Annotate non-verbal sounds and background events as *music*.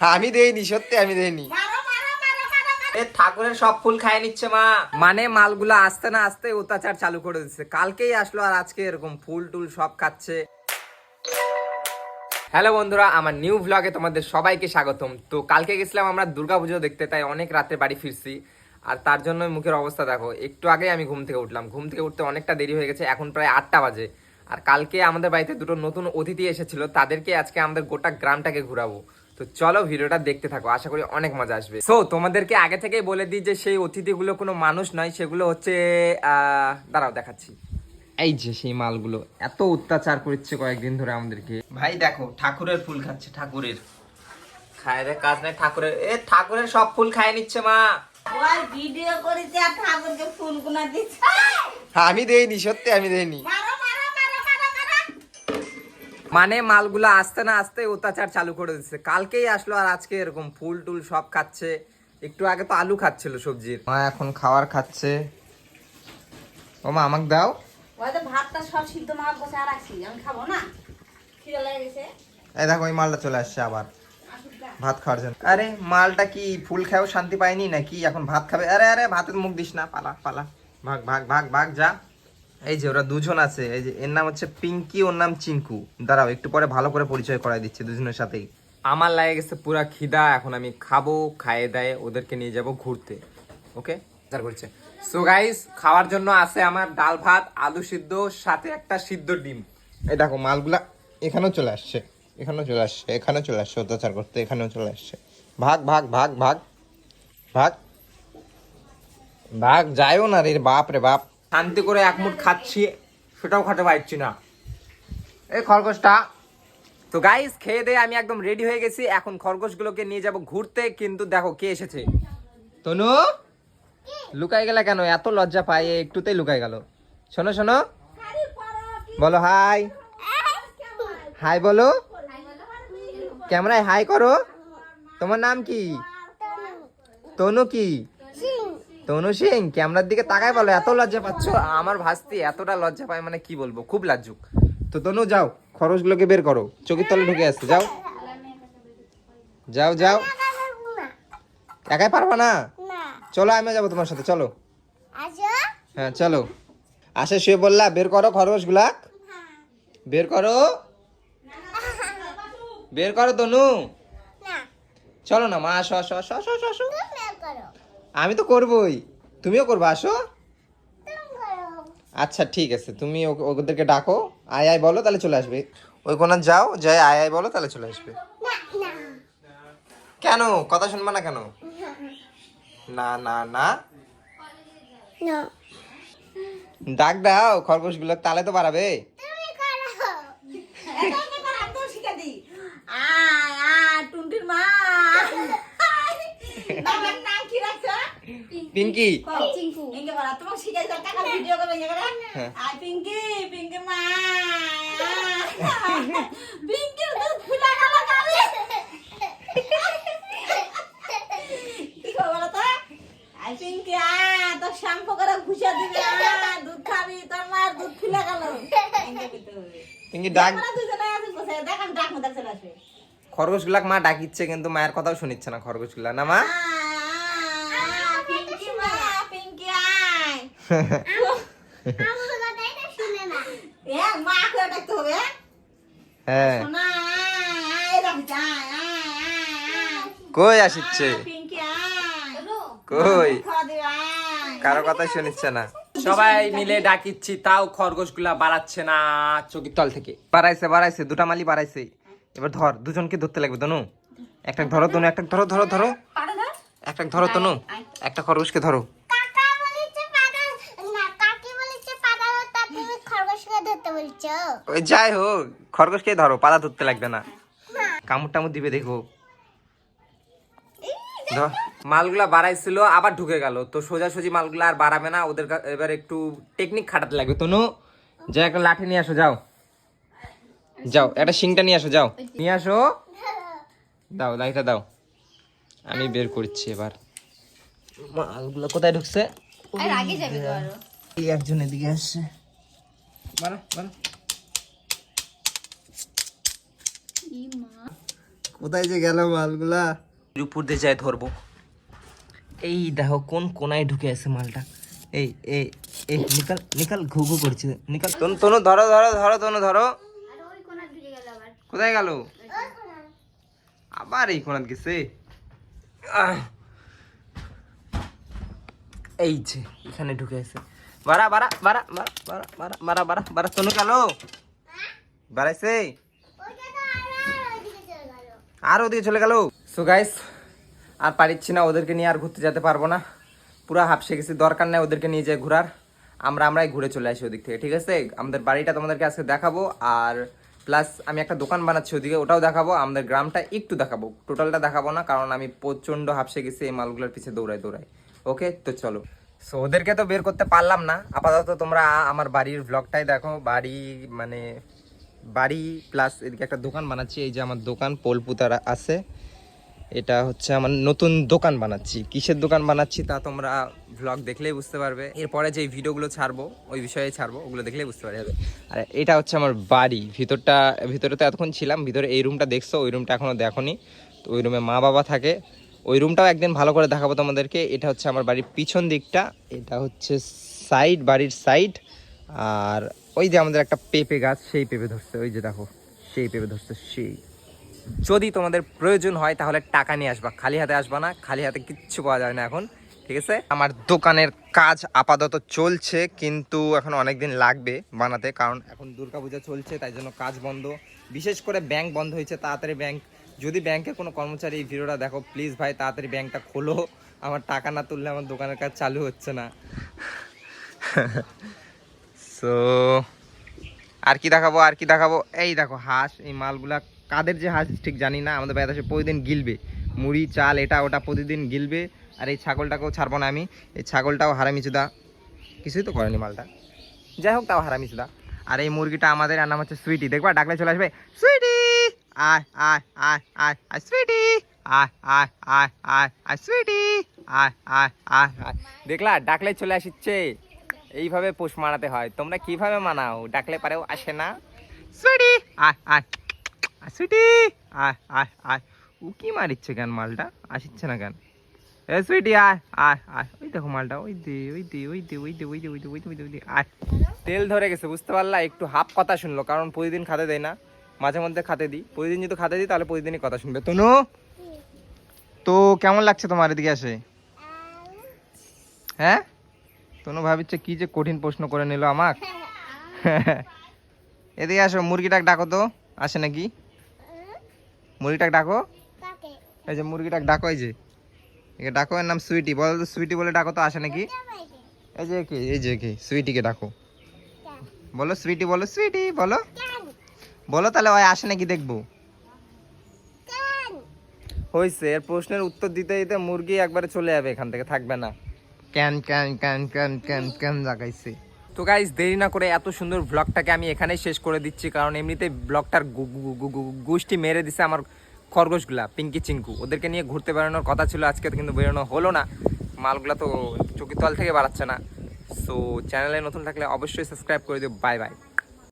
আমি দেইনি সত্যি আমি দেইনি। মারো মারো মারো মারো মারো এ ঠাকুরের সব ফুল খায় নিচ্ছে মা। মানে মালগুলো আসতে না আসতে অত্যাচার চালু করে দিচ্ছে। কালকেই আসলো আর আজকে এরকম ফুল টুল সব খাচ্ছে। হ্যালো বন্ধুরা আমার নিউ ভ্লগে তোমাদের সবাইকে স্বাগতম। তো কালকে গেছিলাম আমরা দুর্গাপুজো দেখতে তাই অনেক রাতে বাড়ি ফিরছি। আর তার জন্য মুখের অবস্থা দেখো একটু আগে আমি ঘুম থেকে উঠলাম। ঘুম থেকে উঠতে অনেকটা দেরি হয়ে গেছে এখন প্রায় আটটা বাজে। আর কালকে আমাদের বাড়িতে দুটো নতুন অতিথি এসেছিল তাদেরকে আজকে আমাদের গোটা গ্রামটাকে ঘুরাবো। তো চলো ভিডিওটা দেখতে থাকো আশা করি অনেক মজা আসবে। সো তোমাদেরকে আগে থেকেই বলে দিই যে সেই অতিথিগুলো কোনো মানুষ নয় সেগুলো হচ্ছে আহ, দাঁড়াও দেখাচ্ছি। এই যে সেই মালগুলো এত অত্যাচার করছে কয়েকদিন ধরে আমাদেরকে। ভাই দেখো ঠাকুরের ফুল খাচ্ছে ঠাকুরের। খায় রে কাজ নাই ঠাকুরের এ ঠাকুরের সব ফুল খায় নিচ্ছে মা। ওর ভিডিও করেছে আর ঠাকুরকে ফুল গুনা দিচ্ছে। আমি দেইনি সত্যি আমি দেইনি মারো মারো মারো মারো মারো মানে মালগুলো আসতে না আসতে অত্যাচার চালু করে দিচ্ছে। কালকেই আসলো আর আজকে এরকম ফুল টুল সব খাচ্ছে। একটু আগে তো আলু খাচ্ছিল সবজির। মা এখন খাওয়ার খাচ্ছে। ও মা আমাকে দাও। ওই তো ভাতটা সব সিদ্ধ মাছ বসে আর রাখছি আমি খাব না? খিদে লেগে গেছে। এই দেখো ওই মালটা চলে আসছে আবার। ভাত খাওয়ার জন্য। আরে মালটা কি ফুল খাও শান্তি পায়নি নাকি? এখন ভাত খাবে। আরে আরে ভাতের মুখ দিস না। পালা পালা। ভাগ ভাগ ভাগ ভাগ যা। এই যে ওরা দুজন আছে এই যে এর নাম হচ্ছে পিঙ্কি ওর নাম চিঙ্কু। দাঁড়াও একটু পরে ভালো করে পরিচয় করাই দিচ্ছে দুজনের সাথেই। আমার লাগে গেছে পুরা খিদা এখন আমি খাব খাইয়ে দেয় ওদেরকে নিয়ে যাব ঘুরতে ওকে? তার করছে। সো গাইস খাওয়ার জন্য আছে আমার ডাল ভাত আলু সিদ্ধ সাথে একটা সিদ্ধ ডিম। এই দেখো মালগুলা এখানেও চলে আসছে এখানেও চলে আসছে এখানেও চলে আসছে অত্যাচার করতে এখানেও চলে আসছে। ভাগ ভাগ ভাগ ভাগ ভাগ। ভাগ যায়ও না রে বাপ রে বাপ। শান্তি করে এক মুঠ খাচ্ছি, সেটাও খাতে পারছি না। এই খরগোশটা। তো গাইস খেয়ে দিয়ে আমি একদম রেডি হয়ে গেছি। এখন খরগোশগুলোকে নিয়ে যাব ঘুরতে, কিন্তু দেখো কে এসেছে। তনু লুকাই গেল কেন? এত লজ্জা পায় একটুতেই লুকাই গেল। শোনো শোনো। বলো হাই হাই বলো। ক্যামেরায় হাই করো। তোমার নাম কি? তনু কি? তনু সিং ক্যামেরার দিকে তাকায় বলো এত লজ্জা পাচ্ছ? আমার ভাস্তি এতটা লজ্জা পায় মানে কি বলব খুব লাজুক। তো তনু যাও খরচগুলোকে বের করো চোখের তলে ঢুকে আসছে যাও। যাও যাও। একাই পারবা না? চলো আমি যাব তোমার সাথে চলো। হ্যাঁ চলো। আসে শুয়ে বললা বের করো খরগোশগুলা বের করো। বের করো তনু। চলো না মা আসো আসো আসো আসো আসো আসো। আমি তো করবই। তুমিও করবা আসো। আচ্ছা ঠিক আছে তুমি ওদেরকে ডাকো। আয় আয় বলো তাহলে চলে আসবে। ওই কোনা যাও যাই আয় আয় বলো তাহলে চলে আসবে। কেন? কথা শুনবা না কেন? না না না। ডাক দাও খরগোশগুলো তাহলে তো বাড়াবে এটা কি করে আমি তো শিখে দিই। আয়, আয়, টুনটুন মা। আমার নাম কি রাখছো? পিঙ্কি। ইঙ্গে তোমাকে শিখাই দাও, টাকা ভিডিও। হ্যাঁ। পিঙ্কি, পিঙ্কি মা, পিঙ্কির দুধ ফুলা গেল গালে। কি করব তো? আয়, পিঙ্কি, আয়, তোর শ্যাম্পু করে ঘুষে দিবে, আয়, দুধ খাবি, তোর মায়ের দুধ ফুলে গেল। পিঙ্কি ডাক চলে আসবে। খরগোশগুলাক মা ডাকিচ্ছে কিন্তু মায়ের কথাও শুনিচ্ছে না খরগোশগুলা না মা আয়, পিঙ্কি মা, পিঙ্কি আয়। এ, মাকে ডাকতে হবে, হ্যাঁ। কই আসিচ্ছে। কই। কারও কথাই শুনিচ্ছে না সবাই মিলে ডাকিচ্ছি তাও খরগোশগুলা বাড়াচ্ছে না চোখের তল থেকে বাড়াইছে বাড়াইছে দুটা মালি বাড়াইছে এবার ধর দুজনকে ধরতে লাগবে তনু একটা ধরো তনু একটা ধরো ধরো ধরো? একটা ধরো তনু একটা খরগোশকে ধরো ওই যাই হোক খরগোশকে ধরো পাতা ধরতে লাগবে না। কামড় টামুর দিবে দেখো। মালগুলা বাড়াইছিল আবার ঢুকে গেল। তো সোজাসুজি মালগুলা আর বাড়াবে না ওদের এবার একটু টেকনিক খাটাতে লাগবে। তনু যা একটা লাঠি নিয়ে আসো যাও। যাও একটা শিংটা নিয়ে আসো যাও। নিয়ে আসো। দাও লাঠিটা দাও। আমি বের করছি এবার। মালগুলো কোথায় ঢুকছে? এই একজন এদিকে আসছে। বানা বানা কোথায় যে গেল মালগুলা? উপর দিয়ে যায় ধরবো। এই দেখো কোন কোনায় ঢুকে আছে মালটা। এই এই এই নিকাল নিকাল ঘু ঘু করছে। নিকাল তনু তনু ধরো ধরো ধরো তনু ধরো। কোথায় গেল? আবার এই কোনাত গেছে? আহ। এই যে এখানে ঢুকে আছে। বাড়া বাড়া বাড়া বাড়া বাড়া বাড়া বাড়া বাড়া তনু গেল বাড়াইছে আর ওদিকে চলে গেল সো গাইস আর পারিচ্ছি না ওদেরকে নিয়ে আর ঘুরতে যেতে পারব না। পুরো হাফসে গেছি, দরকার নেই ওদেরকে নিয়ে যায় ঘোরার। আমরা আমরাই ঘুরে চলে আসি ওদিক থেকে, ঠিক আছে? আমাদের বাড়িটা তোমাদেরকে আজকে দেখাবো, আর প্লাস আমি একটা দোকান বানাচ্ছি ওদিকে, ওটাও দেখাবো, আমাদের গ্রামটা একটু দেখাবো টোটালটা দেখাবো না, কারণ আমি প্রচণ্ড হাফসে গেছি, এই মালগুলোর পিছে দৌড়াই দৌড়াই ওকে তো চলো। সো ওদেরকে তো বের করতে পারলাম না। আপাতত তোমরা আমার বাড়ির ব্লগটাই দেখো। বাড়ি মানে বাড়ি প্লাস এদিকে একটা দোকান বানাচ্ছি। এই যে আমার দোকান, পোলপুতার আছে। এটা হচ্ছে আমার নতুন দোকান বানাচ্ছি। কিসের দোকান বানাচ্ছি তা তোমরা ভ্লগ দেখলেই বুঝতে পারবে। এরপরে যে ভিডিওগুলো ছাড়বো, ওই বিষয়ে ছাড়বো, ওগুলো দেখলেই বুঝতে পারা যাবে আর এটা হচ্ছে আমার বাড়ি। ভিতরটা, ভিতরে তো এতক্ষণ ছিলাম। ভিতরে এই রুমটা দেখছ, ওই রুমটা এখনও দেখোনি। তো ওই রুমে মা বাবা থাকে। ওই রুমটাও একদিন ভালো করে দেখাবো তোমাদেরকে। এটা হচ্ছে আমার বাড়ির পিছন দিকটা। এটা হচ্ছে সাইড বাড়ির সাইড আর ওই যে আমাদের একটা পেঁপে গাছ, সেই পেঁপে ধরছে। ওই যে দেখো, সেই পেঁপে ধরছে, সেই। যদি তোমাদের প্রয়োজন হয়, তাহলে টাকা নিয়ে আসবা। খালি হাতে আসবা না, খালি হাতে কিচ্ছু পাওয়া যায় না এখন, ঠিক আছে? আমার দোকানের কাজ আপাতত চলছে, কিন্তু এখন অনেক দিন লাগবে বানাতে, কারণ এখন দুর্গাপূজা চলছে, তাই জন্য কাজ বন্ধ। বিশেষ করে ব্যাংক বন্ধ হয়েছে, তাড়াতাড়ি ব্যাংক যদি ব্যাংকের কোনো কর্মচারী এই ভিডিওটা দেখো প্লিজ ভাই, তাড়াতাড়ি ব্যাংকটা খোলো। আমার টাকা না তুললে আমার দোকানের কাজ চালু হচ্ছে না। সো আর কি দেখাবো, আর কি দেখাবো? এই দেখো, হাঁস, এই মালগুলা কাদের যে হাঁস, ঠিক জানি না। আমাদের বাড়িতে প্রতিদিন গিলবে। মুড়ি, চাল, এটা ওটা প্রতিদিন গিলবে। আর এই ছাগলটাকেও ছাড়বো না আমি। এই ছাগলটাও হারামিচুদা। কিছুই তো করেনি মালটা। যাই হোক, তাও হারামিচুদা। আর এই মুরগিটা আমাদের নাম হচ্ছে সুইটি দেখবা, ডাকলে চলে আসবে সুইটি আয় আয় আয় আয় আয় সুইটি আয় আয় আয় আয় আয় সুইটি আয় আয় আয় আয় দেখলা ডাকলে চলে আসছে এইভাবে পোষ মারাতে হয় তোমরা কীভাবে মানাও ডাকলে পারেও আসে না সুইটি আয় আয় সুইটি আয় আয় আয় ও কি মারিচ্ছে কেন মালটা আসিচ্ছে না কেন এ সুইটি আয় আয় আয় ওই দেখো মালটা ওই দে ওই দে ওই দে ওই দে ওই দে ওই দে ওই দে ওই দে ওই দে আয় তেল ধরে গেছে বুঝতে পারলা একটু হাফ কথা শুনলো কারণ প্রতিদিন খাতে দেয় না মাঝে মধ্যে খাতে দিই। প্রতিদিন যদি খাতে দিই তাহলে প্রতিদিনই কথা শুনবে। তনু তো কেমন লাগছে তোমার এদিকে আসে হ্যাঁ? তনু ভাবিচ্ছে কি যে কঠিন প্রশ্ন করে নিল আমাক। *laughs* এদিকে আসো মুরগিটাকে ডাকো তো। আসে নাকি? মুরগিটাকে ডাকো। এই যে মুরগিটাকে ডাকো এই যে। একে ডাকো এর নাম সুইটি। বলো তো সুইটি বলে ডাকো তো আসে নাকি? এই যে কে এই যে কে সুইটিকে ডাকো। বলো সুইটি বলো সুইটি বলো। বলো তাহলে ওই আসে নাকি দেখব? হয়েছে এর প্রশ্নের উত্তর দিতে দিতে মুরগি একবারে চলে যাবে এখান থেকে, থাকবে না। ক্যান ক্যান ক্যান ক্যান ক্যান ক্যান জাগাইছে তো গাইজ দেরি না করে এত সুন্দর ব্লগটাকে আমি এখানেই শেষ করে দিচ্ছি, কারণ এমনিতে ব্লগটার গোষ্ঠী মেরে দিছে আমার খরগোশগুলা, পিঙ্কি চিঙ্কু ওদেরকে নিয়ে ঘুরতে বেরোনোর কথা ছিল, আজকে কিন্তু বেরোনো হলো না। মালগুলা তো চকিতল থেকে বাড়াচ্ছে না। সো চ্যানেলে নতুন থাকলে অবশ্যই সাবস্ক্রাইব করে দিও। Bye bye